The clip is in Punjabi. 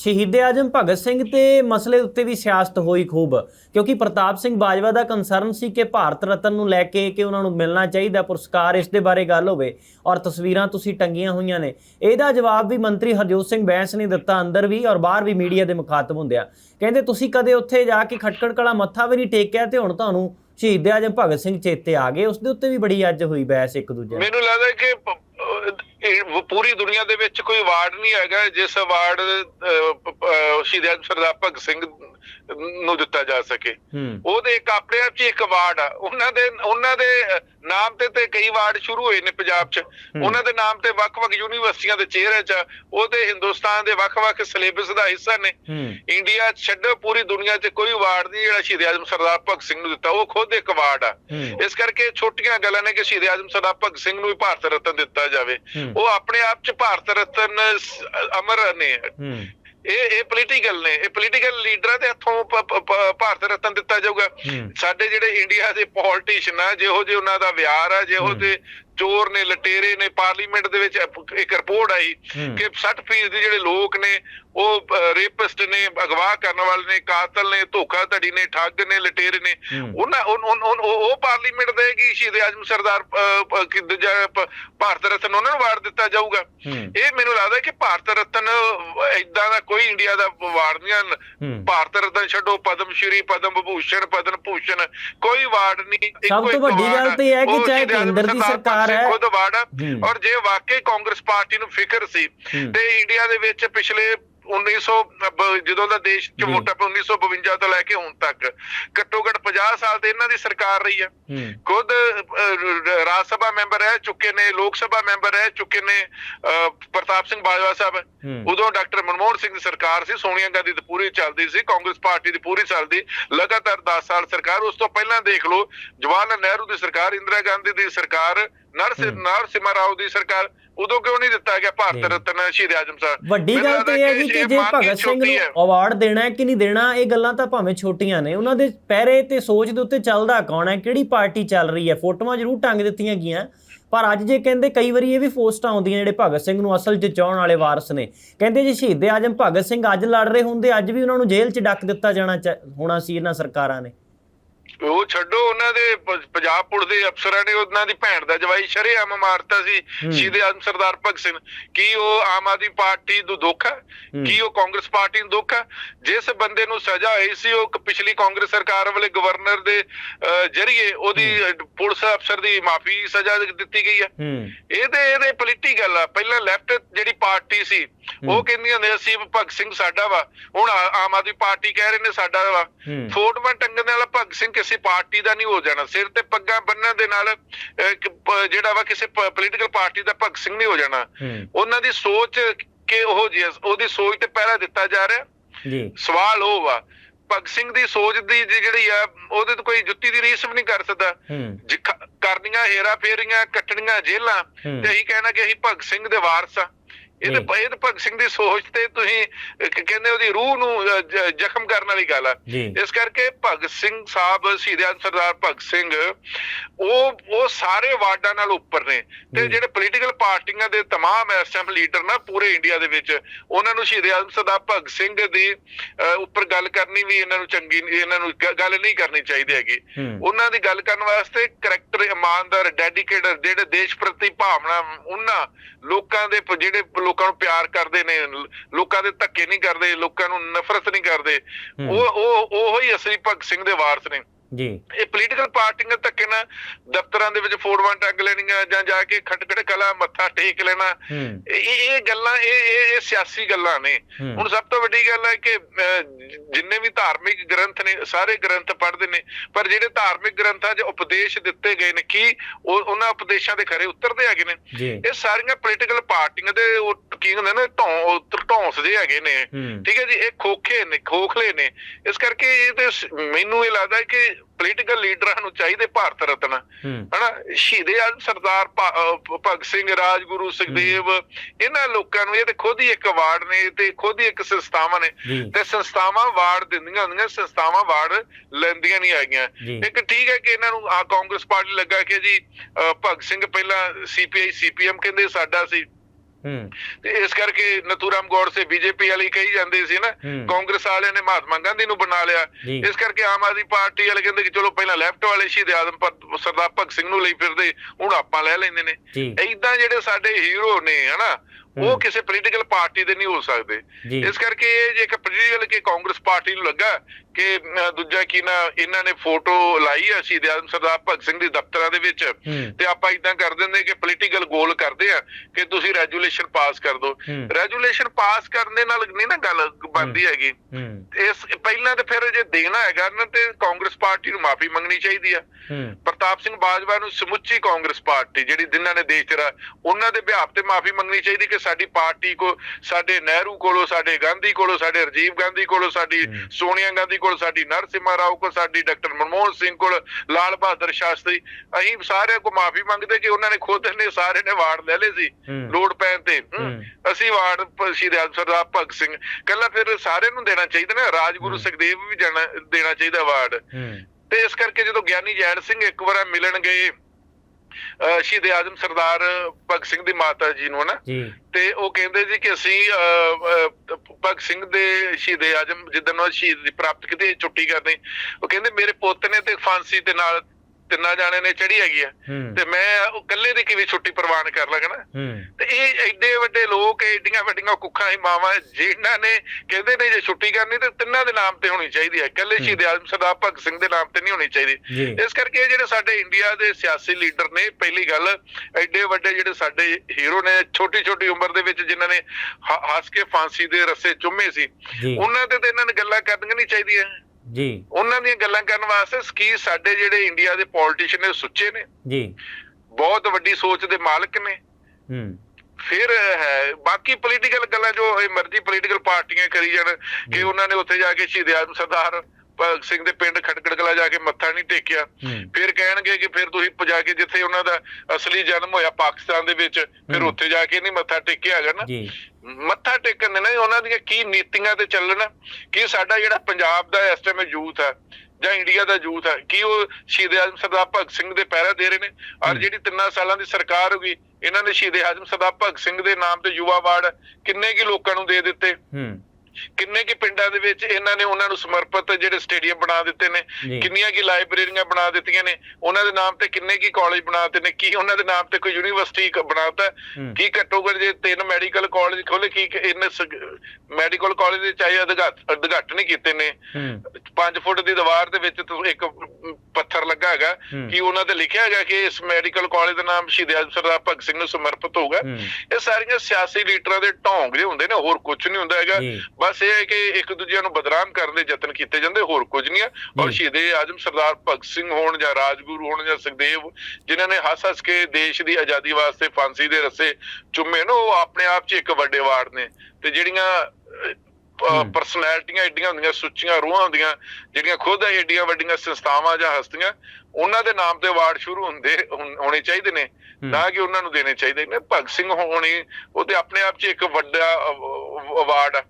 ਸ਼ਹੀਦ ਆਜਮ ਭਗਤ ਸਿੰਘ ਤੇ ਮਸਲੇ ਉੱਤੇ ਵੀ ਸਿਆਸਤ ਹੋਈ ਖੂਬ, ਕਿਉਂਕਿ ਪ੍ਰਤਾਪ ਸਿੰਘ ਬਾਜਵਾ ਦਾ ਕੰਸਰਨ ਸੀ ਕਿ ਭਾਰਤ ਰਤਨ ਨੂੰ ਲੈ ਕੇ ਕਿ ਉਹਨਾਂ ਨੂੰ ਮਿਲਣਾ ਚਾਹੀਦਾ ਪੁਰਸਕਾਰ, ਇਸ ਦੇ ਬਾਰੇ ਗੱਲ ਹੋਵੇ ਔਰ ਤਸਵੀਰਾਂ ਤੁਸੀਂ ਟੰਗੀਆਂ ਹੋਈਆਂ ਨੇ। ਇਹਦਾ ਜਵਾਬ ਵੀ ਮੰਤਰੀ ਹਰਜੋਤ ਸਿੰਘ ਬੈਂਸ ਨੇ ਦਿੱਤਾ ਅੰਦਰ ਵੀ ਔਰ ਬਾਹਰ ਵੀ ਮੀਡੀਆ ਦੇ ਮੁਖਾਤਬ ਹੁੰਦਿਆਂ। ਕਹਿੰਦੇ, ਤੁਸੀਂ ਕਦੇ ਉੱਥੇ ਜਾ ਕੇ ਖਟਕੜ ਕਲਾ ਮੱਥਾ ਵੀ ਨਹੀਂ ਟੇਕਿਆ ਤੇ ਹੁਣ ਤੁਹਾਨੂੰ ਸ਼ਹੀਦ ਆਜਮ ਭਗਤ ਸਿੰਘ ਚੇਤੇ ਆ ਗਏ। ਉਸ ਦੇ ਉੱਤੇ ਵੀ ਬੜੀ ਅੱਜ ਹੋਈ ਬਹਿਸ ਇੱਕ ਦੂਜੇ ਮੈਨੂੰ ਲੱਗਦਾ ਕਿ ਪੂਰੀ ਦੁਨੀਆ ਦੇ ਵਿੱਚ ਕੋਈ ਅਵਾਰਡ ਨਹੀਂ ਹੈਗਾ ਜਿਸ ਅਵਾਰਡ ਸ਼ਹੀਦ ਸਰਦਾਰ ਭਗਤ ਸਿੰਘ ਨੂੰ ਦਿੱਤਾ ਜਾ ਸਕੇ। ਉਹਦੇ ਇੱਕ ਆਪਣੇ ਆਪ 'ਚ ਇੱਕ ਅਵਾਰਡ ਆ। ਉਹਨਾਂ ਦੇ ਉਹਨਾਂ ਦੇ ਨਾਮ ਤੇ ਤੇ ਕਈ ਅਵਾਰਡ ਸ਼ੁਰੂ ਹੋਏ ਨੇ ਪੰਜਾਬ 'ਚ। ਉਹਨਾਂ ਦੇ ਨਾਮ ਤੇ ਵੱਖ-ਵੱਖ ਯੂਨੀਵਰਸਿਟੀਆਂ ਦੇ ਚਿਹਰੇ 'ਚ ਉਹਦੇ ਹਿੰਦੁਸਤਾਨ ਦੇ ਵੱਖ-ਵੱਖ ਸਿਲੇਬਸ ਦਾ ਹਿੱਸਾ ਨੇ। ਇੰਡੀਆ ਛੱਡੋ ਪੂਰੀ ਦੁਨੀਆ 'ਚ ਕੋਈ ਅਵਾਰਡ ਨਹੀਂ ਜਿਹੜਾ ਸ਼ਹੀਦ ਆਜ਼ਮ ਸਰਦਾਰ ਭਗਤ ਸਿੰਘ ਨੂੰ ਦਿੱਤਾ। ਉਹ ਖੁਦ ਇੱਕ ਅਵਾਰਡ ਆ। ਇਸ ਕਰਕੇ ਛੋਟੀਆਂ ਗੱਲਾਂ ਨੇ ਕਿ ਸ਼ਹੀਦ ਆਜ਼ਮ ਸਰਦਾਰ ਭਗਤ ਸਿੰਘ ਨੂੰ ਵੀ ਭਾਰਤ ਰਤਨ ਦਿੱਤਾ ਜਾਵੇ। ਉਹ ਆਪਣੇ ਆਪ 'ਚ ਭਾਰਤ ਰਤਨ ਅਮਰ ਨੇ ਇਹ ਇਹ ਪੋਲੀਟੀਕਲ ਨੇ ਇਹ ਪੋਲੀਟੀਕਲ ਲੀਡਰਾਂ ਦੇ ਹੱਥੋਂ ਭਾਰਤ ਰਤਨ ਦਿੱਤਾ ਜਾਊਗਾ। ਸਾਡੇ ਜਿਹੜੇ ਇੰਡੀਆ ਦੇ ਪੋਲਿਟਿਸ਼ੀਅਨ ਆ ਜਿਹੋ ਜਿਹੇ ਉਹਨਾਂ ਦਾ ਵਿਹਾਰ ਆ ਜਿਹੋ ਹੂੰ। ਚੋਰ ਨੇ ਲਟੇਰੇ ਨੇ ਪਾਰਲੀਮੈਂਟ ਦੇ ਵਿੱਚ ਇੱਕ ਰਿਪੋਰਟ ਆਈ। ਕਿ 60% ਦੇ ਜਿਹੜੇ ਲੋਕ ਨੇ ਉਹ ਰੇਪਿਸਟ ਨੇ ਅਗਵਾ ਕਰਨ ਵਾਲੇ ਨੇ ਕਾਤਲ ਨੇ ਧੋਖਾਧੜੀ ਨੇ ਠੱਗ ਨੇ ਲਟੇਰੇ ਨੇ। ਉਹਨਾਂ ਉਹ ਉਹ ਪਾਰਲੀਮੈਂਟ ਦੇਗੀ ਸ਼ਹੀਦ ਆਜ਼ਮ ਸਰਦਾਰ ਭਾਰਤ ਰਤਨ ਉਹਨਾਂ ਨੂੰ ਵਾਰ ਦਿੱਤਾ ਜਾਊਗਾ। ਇਹ ਮੈਨੂੰ ਲੱਗਦਾ ਕਿ ਭਾਰਤ ਰਤਨ ਇਦਾਂ ਦਾ ਕੋਈ ਇੰਡੀਆ ਦਾ ਅਵਾਰਡ ਨਹੀਂ ਹਨ। ਭਾਰਤ ਰਤਨ ਛੱਡੋ ਪਦਮ ਸ਼੍ਰੀ ਪਦਮ ਵਿਭੂਸ਼ਣ ਪਦਮ ਭੂਸ਼ਣ ਕੋਈ ਅਵਾਰਡ ਨਹੀਂ ਸਭ ਤੋਂ ਵੱਡੀ ਗੱਲ। ਤੇ ਇਹ ਹੈ ਕਿ ਚਾਹੇ ਕੇਂਦਰ ਦੀ ਸਰਦਾਰ ਸਰਕਾਰ ਹੈ। ਖੁਦ ਹੂੰ। ਔਰ ਜੇ ਵਾਕਈ ਕਾਂਗਰਸ ਪਾਰਟੀ ਨੂੰ ਫਿਕਰ ਸੀ। ਤੇ ਇੰਡੀਆ ਦੇ ਵਿੱਚ ਪਿਛਲੇ 1900 ਬ- ਜਦੋਂ ਦਾ ਦੇਸ਼ ਚ। ਵੋਟਾਂ ਪਈ 1952 ਤੋਂ ਲੈ ਕੇ ਹੁਣ ਤੱਕ ਘੱਟੋ ਘੱਟ 50 ਸਾਲ ਤੇ ਇਹਨਾਂ ਦੀ ਸਰਕਾਰ ਰਹੀ ਆ ਹੂੰ ਖੁਦ ਰਾਜ ਸਭਾ ਮੈਂਬਰ ਰਹਿ ਚੁੱਕੇ ਨੇ ਲੋਕ ਸਭਾ ਮੈਂਬਰ ਰਹਿ ਚੁੱਕੇ ਨੇ ਪ੍ਰਤਾਪ ਸਿੰਘ ਬਾਜਵਾ ਸਾਹਿਬ ਹੂੰ। ਉਦੋਂ ਡਾਕਟਰ ਮਨਮੋਹਨ ਸਿੰਘ ਦੀ ਸਰਕਾਰ ਸੀ ਸੋਨੀਆ ਗਾਂਧੀ ਦੀ ਪੂਰੀ ਚੱਲਦੀ ਸੀ ਕਾਂਗਰਸ ਪਾਰਟੀ ਦੀ ਪੂਰੀ ਚੱਲਦੀ ਲਗਾਤਾਰ 10 ਸਾਲ ਸਰਕਾਰ ਉਸ ਤੋਂ ਪਹਿਲਾਂ ਦੇਖ ਲਓ ਜਵਾਹਰ ਲਾਲ ਨਹਿਰੂ ਦੀ ਸਰਕਾਰ ਇੰਦਰਾ ਗਾਂਧੀ ਦੀ ਸਰਕਾਰ ਨਰਸਿ ਹੂੰ। ਨਰਸਿਮਹਾ ਰਾਓ ਦੀ ਸਰਕਾਰ ਉਦੋਂ ਕਿਉਂ ਨਹੀਂ ਦਿੱਤਾ ਗਿਆ ਭਾਰਤ। ਰਤਨ ਸ਼ਹੀਦ ਆਜ਼ਮ ਸਾਹਿਬ ਵੱਡੀ ਗੱਲ ਤਾਂ ਇਹ ਹੈਗੀ ਕਿ ਜੇ ਹੀ ਭਗਤ ਸਿੰਘ ਨੂੰ ਹੈ। ਅਵਾਰਡ ਦੇਣਾ ਹੈ ਕਿ ਨਹੀਂ ਦੇਣਾ ਇਹ ਗੱਲਾਂ ਤਾਂ ਭਾਵੇਂ ਛੋਟੀਆਂ ਨੇ ਉਹਨਾਂ ਦੇ ਪਹਿਰੇ ਤੇ ਸੋਚ ਦੇ ਉੱਤੇ ਚੱਲਦਾ ਕੌਣ ਹੈ ਕਿਹੜੀ ਪਾਰਟੀ ਚੱਲ ਰਹੀ ਹੈ ਫੋਟੋਆਂ ਜ਼ਰੂਰ ਟੰਗ ਦਿੱਤੀਆਂ ਗਈਆਂ। ਪਰ ਅੱਜ ਜੇ ਕਹਿੰਦੇ ਕਈ ਵਾਰੀ ਇਹ ਵੀ ਪੋਸਟਾਂ ਆਉਂਦੀਆਂ ਜਿਹੜੇ ਭਗਤ ਸਿੰਘ ਨੂੰ ਅਸਲ 'ਚ ਚਾਹਣ ਵਾਲੇ ਵਾਰਸ ਨੇ। ਕਹਿੰਦੇ ਜੇ ਸ਼ਹੀਦ ਆਜਮ ਭਗਤ ਸਿੰਘ ਅੱਜ ਲੜ ਰਹੇ ਹੁੰਦੇ, ਅੱਜ ਵੀ ਉਹਨਾਂ ਨੂੰ ਜੇਲ੍ਹ 'ਚ ਡੱਕ ਦਿੱਤਾ ਜਾਣਾ ਚਾ- ਹੋਣਾ ਸੀ ਇਹਨਾਂ ਸਰਕਾਰਾਂ ਨੇ। ਉਹ ਛੱਡੋ ਉਹਨਾਂ ਦੇ ਪੰਜਾਬ ਪੁਲਿਸ ਦੇ ਅਫਸਰਾਂ ਨੇ ਉਹਨਾਂ ਦੀ ਭੈਣ ਦਾ ਜਵਾਈ ਸ਼ਰੇਆਮ ਮਾਰਤਾ ਸੀ। ਸ਼ਹੀਦ ਆਜ਼ਮ ਸਰਦਾਰ ਭਗਤ ਸਿੰਘ ਕੀ ਉਹ ਆਮ ਆਦਮੀ ਪਾਰਟੀ ਨੂੰ ਦੁੱਖ ਹੈ ਹੂੰ। ਕੀ ਉਹ ਕਾਂਗਰਸ ਪਾਰਟੀ ਨੂੰ ਦੁੱਖ ਹੈ ਜਿਸ ਬੰਦੇ ਨੂੰ ਸਜ਼ਾ ਹੋਈ ਸੀ ਉਹ ਪਿਛਲੀ ਕਾਂਗਰਸ ਸਰਕਾਰ ਵਾਲੇ ਗਵਰਨਰ ਦੇ ਜਰੀਏ ਉਹਦੀ ਪੁਲਿਸ ਅਫਸਰ ਦੀ ਮਾਫੀ ਸਜ਼ਾ ਦਿੱਤੀ ਗਈ ਹੈ ਹੂੰ ਇਹਦੇ ਇਹਦੇ ਪੋਲੀਟੀਕਲ ਆ ਪਹਿਲਾਂ ਲੈਫਟ ਜਿਹੜੀ ਪਾਰਟੀ ਸੀ। ਉਹ ਕਹਿੰਦੀ ਹੁੰਦੇ ਸੀ ਵੀ ਭਗਤ ਸਿੰਘ ਸਾਡਾ ਵਾ। ਹੁਣ ਆਮ ਆਦਮੀ ਪਾਰਟੀ ਕਹਿ ਰਹੇ ਨੇ ਸਾਡਾ ਵਾ। ਫੋਟੋਆਂ ਟੰਗਣ ਵਾਲਾ ਭਗਤ ਸਿੰਘ ਕਿਸੇ ਪਾਰਟੀ ਦਾ ਨਹੀਂ ਹੋ ਜਾਣਾ। ਸਿਰ ਤੇ ਪੱਗਾਂ ਬੰਨਣ ਦੇ ਨਾਲ ਜਿਹੜਾ ਵਾ ਕਿਸੇ ਪੋਲੀਟੀਕਲ ਪਾਰਟੀ ਦਾ ਭਗਤ ਸਿੰਘ ਨਹੀਂ ਹੋ ਜਾਣਾ। ਉਹਨਾਂ ਦੀ ਸੋਚ ਕਿ ਉਹ ਜੀ ਉਹਦੀ ਸੋਚ ਤੇ ਪਹਿਰਾ ਦਿੱਤਾ ਜਾ ਰਿਹਾ। ਜੀ। ਸਵਾਲ ਉਹ ਵਾ। ਭਗਤ ਸਿੰਘ ਦੀ ਸੋਚ ਦੀ ਜਿਹੜੀ ਆ ਉਹਦੇ ਤੋਂ ਕੋਈ ਜੁੱਤੀ ਦੀ ਰੀਸ ਵੀ ਨਹੀਂ ਕਰ ਸਕਦਾ। ਕਰਨੀਆਂ ਹੇਰਾ ਫੇਰੀਆਂ ਕੱਟਣੀਆਂ ਜੇਲਾਂ। ਤੇ ਅਸੀਂ ਕਹਿਣਾ ਕਿ ਅਸੀਂ ਭਗਤ ਸਿੰਘ ਦੇ ਵਾਰਸ ਆ। ਇਹ ਤੇ ਜੀ। ਇਹ ਤੇ ਭਗਤ ਸਿੰਘ ਦੀ ਸੋਚ ਤੇ ਤੁਸੀਂ ਅਹ, ਕ- ਕਹਿੰਦੇ ਉਹਦੀ ਰੂਹ ਨੂੰ ਅਹ, ਜ- ਜ਼ਖਮ ਕਰਨ ਵਾਲੀ ਗੱਲ ਆ ਜੀ ਇਸ ਕਰਕੇ ਭਗਤ ਸਿੰਘ ਸਾਹਿਬ ਸ਼ਹੀਦ ਆਜ਼ਮ ਸਰਦਾਰ ਭਗਤ ਸਿੰਘ ਉਹ ਉਹ ਸਾਰੇ ਵਾਰਡਾਂ ਨਾਲ ਉੱਪਰ ਨੇ ਤੇ ਜੀ। ਜਿਹੜੇ ਪੋਲੀਟੀਕਲ ਪਾਰਟੀਆਂ ਦੇ तमाम ਐਸਐਮ ਲੀਡਰ ਨਾ ਪੂਰੇ ਇੰਡੀਆ ਦੇ ਵਿੱਚ ਉਹਨਾਂ ਨੂੰ ਸ਼ਹੀਦ ਆਜ਼ਮ ਸਰਦਾਰ ਭਗਤ ਸਿੰਘ ਦੀ ਅਹ, ਉੱਪਰ ਗੱਲ ਕਰਨੀ ਵੀ ਇਹਨਾਂ ਨੂੰ ਚੰਗੀ ਇਹਨਾਂ ਨੂੰ ਗ- ਗੱਲ ਨਹੀਂ ਕਰਨੀ ਚਾਹੀਦੀ ਹੈਗੀ ਹੂੰ ਉਹਨਾਂ ਦੀ ਗੱਲ ਕਰਨ ਵਾਸਤੇ ਕਰੈਕਟਰ ਇਮਾਨਦਾਰ ਡੈਡੀਕੇਟਡ ਜਿਹੜੇ ਦੇਸ਼ ਪ੍ਰਤੀ ਭਾਵਨਾ ਉਹਨਾਂ ਲੋਕਾਂ ਦੇ ਪ- ਜਿਹੜੇ ਲੋਕਾਂ ਨੂੰ ਪਿਆਰ ਕਰਦੇ ਨੇ ਲੋਕਾਂ ਦੇ ਧੱਕੇ ਨਹੀਂ ਕਰਦੇ ਲੋਕਾਂ ਨੂੰ ਨਫ਼ਰਤ ਨਹੀਂ ਕਰਦੇ। ਉਹ ਉਹ ਹੀ ਅਸਲੀ ਭਗਤ ਸਿੰਘ ਦੇ ਵਾਰਸ ਨੇ। ਜੀ। ਇਹ ਪੋਲੀਟੀਕਲ ਪਾਰਟੀਆਂ ਧੱਕੇ ਨਾਲ ਦਫ਼ਤਰਾਂ ਦੇ ਵਿੱਚ ਫੋਟੋਆਂ ਟੰਗ ਲੈਣੀਆਂ ਜਾਂ ਜਾ ਕੇ ਖਟਕੜ ਕਲਾ ਮੱਥਾ ਟੇਕ ਲੈਣਾ। ਇਹ ਇਹ ਗੱਲਾਂ ਇਹ ਇਹ ਸਿਆਸੀ ਗੱਲਾਂ ਨੇ। ਹੁਣ ਸਭ ਤੋਂ ਵੱਡੀ ਗੱਲ ਹੈ ਕਿ ਜਿੰਨੇ ਵੀ ਧਾਰਮਿਕ ਗ੍ਰੰਥ ਨੇ ਸਾਰੇ ਗ੍ਰੰਥ ਪੜ੍ਹਦੇ ਨੇ। ਪਰ ਜਿਹੜੇ ਧਾਰਮਿਕ ਗ੍ਰੰਥਾਂ 'ਚ ਉਪਦੇਸ਼ ਦਿੱਤੇ ਗਏ ਨੇ ਕੀ ਉਹ ਉਹਨਾਂ ਉਪਦੇਸ਼ਾਂ ਦੇ ਖਰੇ ਉਤਰਦੇ ਹੈਗੇ ਨੇ? ਇਹ ਸਾਰੀਆਂ ਪੋਲੀਟੀਕਲ ਪਾਰਟੀਆਂ ਦੇ ਉਹ ਕੀ ਹੁੰਦੇ ਨੇ ਢੌਂ ਢੌਂਸ ਜਿਹੇ ਹੈਗੇ ਨੇ। ਠੀਕ ਹੈ ਜੀ ਇਹ ਖੋਖੇ ਨੇ ਖੋਖਲੇ ਨੇ। ਇਸ ਕਰਕੇ ਇਹ ਤੇ ਮੈਨੂੰ ਇਹ ਲੱਗਦਾ ਹੈ ਕਿ ਪੋਲੀਟੀਕਲ ਲੀਡਰਾਂ ਨੂੰ ਚਾਹੀਦੇ ਭਾਰਤ ਰਤਨ। ਹਨਾ ਸ਼ਹੀਦ ਆਜ਼ਮ ਸਰਦਾਰ ਭਗਤ ਸਿੰਘ ਰਾਜਗੁਰੂ ਸੁਖਦੇਵ। ਇਹਨਾਂ ਲੋਕਾਂ ਨੂੰ ਇਹ ਤੇ ਖੁਦ ਹੀ ਇੱਕ ਅਵਾਰਡ ਨੇ ਤੇ ਖੁਦ ਹੀ ਇੱਕ ਸੰਸਥਾਵਾਂ ਨੇ। ਤੇ ਸੰਸਥਾਵਾਂ ਅਵਾਰਡ ਦਿੰਦੀਆਂ ਹੁੰਦੀਆਂ ਸੰਸਥਾਵਾਂ ਅਵਾਰਡ ਲੈਂਦੀਆਂ ਨਹੀਂ ਆਈਆਂ ਜੀ। ਇੱਕ ਠੀਕ ਹੈ ਕਿ ਇਹਨਾਂ ਨੂੰ ਆ ਕਾਂਗਰਸ ਪਾਰਟੀ ਲੱਗਾ ਕਿ ਜੀ ਭਗਤ ਸਿੰਘ ਪਹਿਲਾਂ ਸੀਪੀਆਈ ਸੀਪੀਐਮ ਕਹਿੰਦੇ ਸਾਡਾ ਸੀ। ਤੇ ਇਸ ਕਰਕੇ ਨਥੂਰਾਮ ਗੌਡਸੇ ਬੀਜੇਪੀ ਵਾਲੀ ਕਹੀ ਜਾਂਦੇ ਸੀ ਨਾ। ਕਾਂਗਰਸ ਵਾਲਿਆਂ ਨੇ ਮਹਾਤਮਾ ਗਾਂਧੀ ਨੂੰ ਬਣਾ ਲਿਆ। ਇਸ ਕਰਕੇ ਆਮ ਆਦਮੀ ਪਾਰਟੀ ਵਾਲੇ ਕਹਿੰਦੇ ਕਿ ਚਲੋ ਪਹਿਲਾਂ ਲੈਫਟ ਵਾਲੇ ਸ਼ਹੀਦ ਪਰ- ਸਰਦਾਰ ਭਗਤ ਸਿੰਘ ਨੂੰ ਲਈ ਫਿਰਦੇ ਹੁਣ ਆਪਾਂ ਲੈ ਲੈਂਦੇ ਨੇ ਇਦਾਂ ਜਿਹੜੇ ਸਾਡੇ ਹੀਰੋ ਨੇ ਹਨਾ। ਉਹ ਕਿਸੇ ਪੋਲੀਟੀਕਲ ਪਾਰਟੀ ਦੇ ਨਹੀਂ ਹੋ ਸਕਦੇ। ਇਸ ਕਰਕੇ ਇਹ ਜੇ ਇੱਕ ਪੋਲੀਟੀਕਲ ਕਿ ਕਾਂਗਰਸ ਪਾਰਟੀ ਨੂੰ ਲੱਗਾ ਕਿ ਦੂਜਾ ਕੀ ਨਾ ਇਹਨਾਂ ਨੇ ਫੋਟੋ ਲਾਈ ਆ ਸ਼ਹੀਦ ਆਜ਼ਮ ਸਰਦਾਰ ਭਗਤ ਸਿੰਘ ਦੇ ਦਫ਼ਤਰਾਂ ਦੇ ਵਿੱਚ। ਤੇ ਆਪਾਂ ਇਦਾਂ ਕਰ ਦਿੰਦੇ ਕਿ ਪੋਲੀਟੀਕਲ ਗੋਲ ਕਰਦੇ ਆ ਕਿ ਤੁਸੀਂ ਰੈਜੂਲੇਸ਼ਨ ਪਾਸ ਕਰ ਦਿਓ। ਰੈਜੂਲੇਸ਼ਨ ਪਾਸ ਕਰਨ ਦੇ ਨਾਲ ਨਹੀਂ ਨਾ ਗੱਲ ਬਣਦੀ ਹੈਗੀ। ਇਸ ਪਹਿਲਾਂ ਤੇ ਫਿਰ ਜੇ ਦੇਣਾ ਹੈਗਾ ਨਾ ਤੇ ਕਾਂਗਰਸ ਪਾਰਟੀ ਨੂੰ ਮਾਫੀ ਮੰਗਣੀ ਚਾਹੀਦੀ ਆ। ਪ੍ਰਤਾਪ ਸਿੰਘ ਬਾਜਵਾ ਨੂੰ ਸਮੁੱਚੀ ਕਾਂਗਰਸ ਪਾਰਟੀ ਜਿਹੜੀ ਜਿਨ੍ਹਾਂ ਨੇ ਦੇਸ਼ ਚਰਾ ਉਹਨਾਂ ਦੇ ਬਿਹਾਫ ਤੇ ਮਾਫੀ ਮੰਗਣੀ ਚਾਹੀਦੀ ਕਿ ਸਾਡੀ ਪਾਰਟੀ ਕੋ ਸਾਡੇ ਨਹਿਰੂ ਕੋਲੋਂ ਸਾਡੇ ਗਾਂਧੀ ਕੋਲੋਂ ਸਾਡੇ ਰਾਜੀਵ ਗਾਂਧੀ ਕੋਲੋਂ ਸਾਡੀ। ਸੋਨੀਆ ਗਾਂਧੀ ਕੋਲ ਸਾਡੀ ਨਰਸਿਮਹਾ ਰਾਓ ਕੋਲ ਸਾਡੀ ਡਾਕਟਰ ਮਨਮੋਹਨ ਸਿੰਘ ਕੋਲ ਲਾਲ ਬਹਾਦਰ ਸ਼ਾਸਤਰੀ ਅਸੀਂ ਸਾਰਿਆਂ ਕੋ ਮਾਫੀ ਮੰਗਦੇ ਕਿ ਉਹਨਾਂ ਨੇ ਖੁਦ ਨੇ ਸਾਰੇ ਨੇ ਵਾਰਡ ਲੈ ਲਏ ਸੀ। ਲੋੜ ਪੈਣ ਤੇ। ਅਸੀਂ ਵਾਰਡ ਆਜ਼ਮ ਸਰਦਾਰ ਭਗਤ ਸਿੰਘ ਕੱਲਾ ਫਿਰ ਸਾਰਿਆਂ ਨੂੰ ਦੇਣਾ ਚਾਹੀਦਾ ਨਾ ਰਾਜਗੁਰੂ। ਸੁਖਦੇਵ ਵੀ ਜਾਣਾ ਦੇਣਾ ਚਾਹੀਦਾ ਵਾਰਡ ਤੇ ਇਸ ਕਰਕੇ ਜਦੋਂ ਗਿਆਨੀ ਜੈਲ ਸਿੰਘ ਇੱਕ ਵਾਰ ਮਿਲਣ ਗਏ ਸ਼ਹੀਦ ਆਜ਼ਮ ਸਰਦਾਰ ਭਗਤ ਸਿੰਘ ਦੀ ਮਾਤਾ ਜੀ ਨੂੰ ਨਾ ਤੇ ਉਹ ਕਹਿੰਦੇ ਜੀ ਕਿ ਅਸੀਂ ਭਗਤ ਸਿੰਘ ਦੇ ਸ਼ਹੀਦ ਆਜ਼ਮ ਜਿੱਦਣ ਉਹ ਸ਼ਹੀਦੀ ਪ੍ਰਾਪਤ ਕੀਤੀ ਛੁੱਟੀ ਕਰਦੇ। ਉਹ ਕਹਿੰਦੇ ਮੇਰੇ ਪੁੱਤ ਨੇ ਤੇ ਫਾਂਸੀ ਤੇ ਨਾਲ ਤਿੰਨਾਂ ਜਾਣੇ ਨੇ ਚੜੀ ਹੈਗੀ ਆ। ਤੇ ਮੈਂ ਉਹ ਇਕੱਲੇ ਦੀ ਕਿਵੇਂ ਛੁੱਟੀ ਪ੍ਰਵਾਨ ਕਰ ਲਾਂਗਾ ਨਾ ਹੂੰ। ਤੇ ਇਹ ਐਡੇ ਵੱਡੇ ਲੋਕ ਏਡੀਆਂ ਵੱਡੀਆਂ ਕੁੱਖਾਂ ਹੀ ਮਾਵਾਂ ਜਿਨ੍ਹਾਂ ਨੇ ਕਹਿੰਦੇ ਨੇ ਜੇ ਛੁੱਟੀ ਕਰਨੀ ਤੇ ਤਿੰਨਾਂ ਦੇ ਨਾਮ ਤੇ ਹੋਣੀ ਚਾਹੀਦੀ ਹੈ ਇਕੱਲੇ। ਸ਼ਹੀਦ ਆਜ਼ਮ ਸਰਦਾਰ ਭਗਤ ਸਿੰਘ ਦੇ ਨਾਮ ਤੇ ਨਹੀਂ ਹੋਣੀ ਚਾਹੀਦੀ। ਇਸ ਕਰਕੇ ਜਿਹੜੇ ਸਾਡੇ ਇੰਡੀਆ ਦੇ ਸਿਆਸੀ ਲੀਡਰ ਨੇ ਪਹਿਲੀ ਗੱਲ ਐਡੇ ਵੱਡੇ ਜਿਹੜੇ ਸਾਡੇ ਹੀਰੋ ਨੇ ਛੋਟੀ ਛੋਟੀ ਉਮਰ ਦੇ ਵਿੱਚ ਜਿਨ੍ਹਾਂ ਨੇ ਹੱਸ ਕੇ ਫਾਂਸੀ ਦੇ ਰੱਸੇ ਚੁੰਮੇ ਸੀ ਉਹਨਾਂ ਤੇ ਤਾਂ ਇਹਨਾਂ ਨੇ ਗੱਲਾਂ ਕਰਨੀਆਂ ਨਹੀਂ ਚਾਹੀਦੀਆਂ। ਜੀ। ਉਹਨਾਂ ਦੀਆਂ ਗੱਲਾਂ ਕਰਨ ਵਾਸਤੇ ਕੀ ਸਾਡੇ ਜਿਹੜੇ ਇੰਡੀਆ ਦੇ ਪੋਲੀਟੀਸ਼ੀਅਨ ਨੇ ਸੁੱਚੇ ਨੇ। ਜੀ। ਬਹੁਤ ਵੱਡੀ ਸੋਚ ਦੇ ਮਾਲਕ ਨੇ। ਹੂੰ। ਫਿਰ ਹੈ ਬਾਕੀ ਪੋਲੀਟੀਕਲ ਗੱਲਾਂ ਜੋ ਇਹ ਮਰਜ਼ੀ ਪੋਲੀਟੀਕਲ ਪਾਰਟੀਆਂ ਕਰੀ ਜਾਣ ਕਿ। ਉਹਨਾਂ ਨੇ ਉੱਥੇ ਜਾ ਕੇ ਸ਼ਹੀਦ ਆਜ਼ਮ ਸਰਦਾਰ ਭਗਤ ਸਿੰਘ ਦੇ ਪਿੰਡ ਖਟਕੜ ਕਲਾ ਜਾ ਕੇ ਮੱਥਾ ਨਹੀਂ ਟੇਕਿਆ। ਫਿਰ ਕਹਿਣਗੇ ਕਿ ਫਿਰ ਤੁਸੀਂ ਜਾ ਕੇ ਜਿੱਥੇ ਉਹਨਾਂ ਦਾ ਅਸਲੀ ਜਨਮ ਹੋਇਆ ਪਾਕਿਸਤਾਨ ਦੇ ਵਿੱਚ ਫਿਰ। ਉੱਥੇ ਜਾ ਕੇ ਨਹੀਂ ਮੱਥਾ ਟੇਕਿਆ ਹੈਗਾ ਨਾ। ਮੱਥਾ ਟੇਕਣ ਦੇ ਨਾ ਉਹਨਾਂ ਦੀਆਂ ਕੀ ਨੀਤੀਆਂ ਤੇ ਚੱਲਣ ਕੀ ਸਾਡਾ ਜਿਹੜਾ ਪੰਜਾਬ ਦਾ ਇਸ ਟਾਈਮ ਯੂਥ ਹੈ ਜਾਂ ਇੰਡੀਆ ਦਾ ਯੂਥ ਹੈ ਕੀ ਉਹ ਸ਼ਹੀਦ ਆਜ਼ਮ ਸਰਦਾਰ ਭਗਤ ਸਿੰਘ ਦੇ ਪਹਿਰਾ ਦੇ ਰਹੇ ਨੇ। ਔਰ। ਜਿਹੜੀ ਤਿੰਨਾਂ ਸਾਲਾਂ ਦੀ ਸਰਕਾਰ ਹੋ ਗਈ ਇਹਨਾਂ ਨੇ ਸ਼ਹੀਦ ਆਜ਼ਮ ਸਰਦਾਰ ਭਗਤ ਸਿੰਘ ਦੇ ਨਾਮ ਤੇ ਯੁਵਾ ਵਾਰਡ ਕਿੰਨੇ ਕੀ ਲੋਕਾਂ ਨੂੰ ਦੇ ਦਿੱਤੇ। ਹੂੰ। ਕਿੰਨੇ ਕੀ ਪਿੰਡਾਂ ਦੇ ਵਿੱਚ ਇਹਨਾਂ ਨੇ ਉਹਨਾਂ ਨੂੰ ਸਮਰਪਿਤ ਜਿਹੜੇ ਸਟੇਡੀਅਮ ਬਣਾ ਦਿੱਤੇ ਨੇ। ਕਿੰਨੀਆਂ ਕੀ ਲਾਇਬ੍ਰੇਰੀਆਂ ਬਣਾ ਦਿੱਤੀਆਂ ਨੇ ਉਹਨਾਂ ਦੇ ਨਾਮ ਤੇ ਕਿੰਨੇ ਕੀ ਕਾਲਜ ਬਣਾ ਦਿੱਤੇ ਨੇ ਕੀ ਉਹਨਾਂ ਦੇ ਨਾਮ ਤੇ ਕੋਈ ਯੂਨੀਵਰਸਿਟੀ ਬਣਾਤਾ ਕੀ ਘੱਟੋ ਘੱਟ ਜੇ ਤਿੰਨ ਮੈਡੀਕਲ ਕਾਲਜ ਖੋਲੇ ਕੀ ਇਹਨੇ ਮੈਡੀਕਲ ਕਾਲਜ ਦੇ ਚਾਹੇ ਅਧਗਾਤ ਅਧਗਾਟ ਨਹੀਂ ਕੀਤੇ ਨੇ। ਹੂੰ। 5 ਫੁੱਟ ਦੀ ਦੀਵਾਰ ਦੇ ਵਿੱਚ ਇੱਕ ਪੱਥਰ ਲੱਗਾ ਹੈਗਾ। ਕਿ ਉਹਨਾਂ ਤੇ ਲਿਖਿਆ ਹੈਗਾ ਕਿ ਇਸ ਮੈਡੀਕਲ ਕਾਲਜ ਦਾ ਨਾਮ ਸ਼ਹੀਦ ਸਰਦਾਰ ਭਗਤ ਸਿੰਘ ਨੂੰ ਸਮਰਪਿਤ ਹੋਊਗਾ ਇਹ ਸਾਰੀਆਂ ਸਿਆਸੀ ਲੀਡਰਾਂ ਦੇ ਢੋਂਗ ਜਿਹੇ ਹੁੰਦੇ ਨੇ ਹੋਰ ਕੁਝ ਨਹੀਂ ਹੁੰਦਾ ਹੈਗਾ ਜੀ। ਬਸ ਇਹ ਹੈ ਕਿ ਇੱਕ ਦੂਜੇ ਨੂੰ ਬਦਨਾਮ ਕਰਨ ਦੇ ਯਤਨ ਕੀਤੇ ਜਾਂਦੇ ਹੋਰ ਕੁਝ ਨਹੀਂ ਹੈ ਔਰ ਜੀ। ਸ਼ਹੀਦ ਆਜ਼ਮ ਸਰਦਾਰ ਭਗਤ ਸਿੰਘ ਹੋਣ ਜਾਂ ਰਾਜਗੁਰੂ ਹੋਣ ਜਾਂ ਸੁਖਦੇਵ ਜਿਨ੍ਹਾਂ ਨੇ ਹੱਸ ਹੱਸ ਕੇ ਦੇਸ਼ ਦੀ ਆਜ਼ਾਦੀ ਵਾਸਤੇ ਫਾਂਸੀ ਦੇ ਰੱਸੇ ਚੁੰਮੇ ਨੇ ਉਹ ਆਪਣੇ ਆਪ 'ਚ ਇੱਕ ਵੱਡੇ ਵਾਰਡ ਨੇ ਤੇ ਜਿਹੜੀਆਂ। ਪਰਸਨੈਲਿਟੀਆਂ ਏਡੀਆਂ ਹੁੰਦੀਆਂ ਸੁੱਚੀਆਂ ਰੂਹਾਂ ਹੁੰਦੀਆਂ ਜਿਹੜੀਆਂ ਖੁਦ ਏਡੀਆਂ ਵੱਡੀਆਂ ਸੰਸਥਾਵਾਂ ਜਾਂ ਹਸਤੀਆਂ ਉਹਨਾਂ ਦੇ ਨਾਮ ਤੇ ਅਵਾਰਡ ਸ਼ੁਰੂ ਹੁੰਦੇ ਹੋਣ- ਚਾਹੀਦੇ ਨੇ। ਨਾ ਕਿ ਉਹਨਾਂ ਨੂੰ ਦੇਣੇ ਚਾਹੀਦੇ ਨੇ। ਭਗਤ ਸਿੰਘ ਹੋਣੀ ਉਹ ਤੇ ਆਪਣੇ ਆਪ 'ਚ ਇੱਕ ਵੱਡਾ ਅਵਾਰਡ ਆ।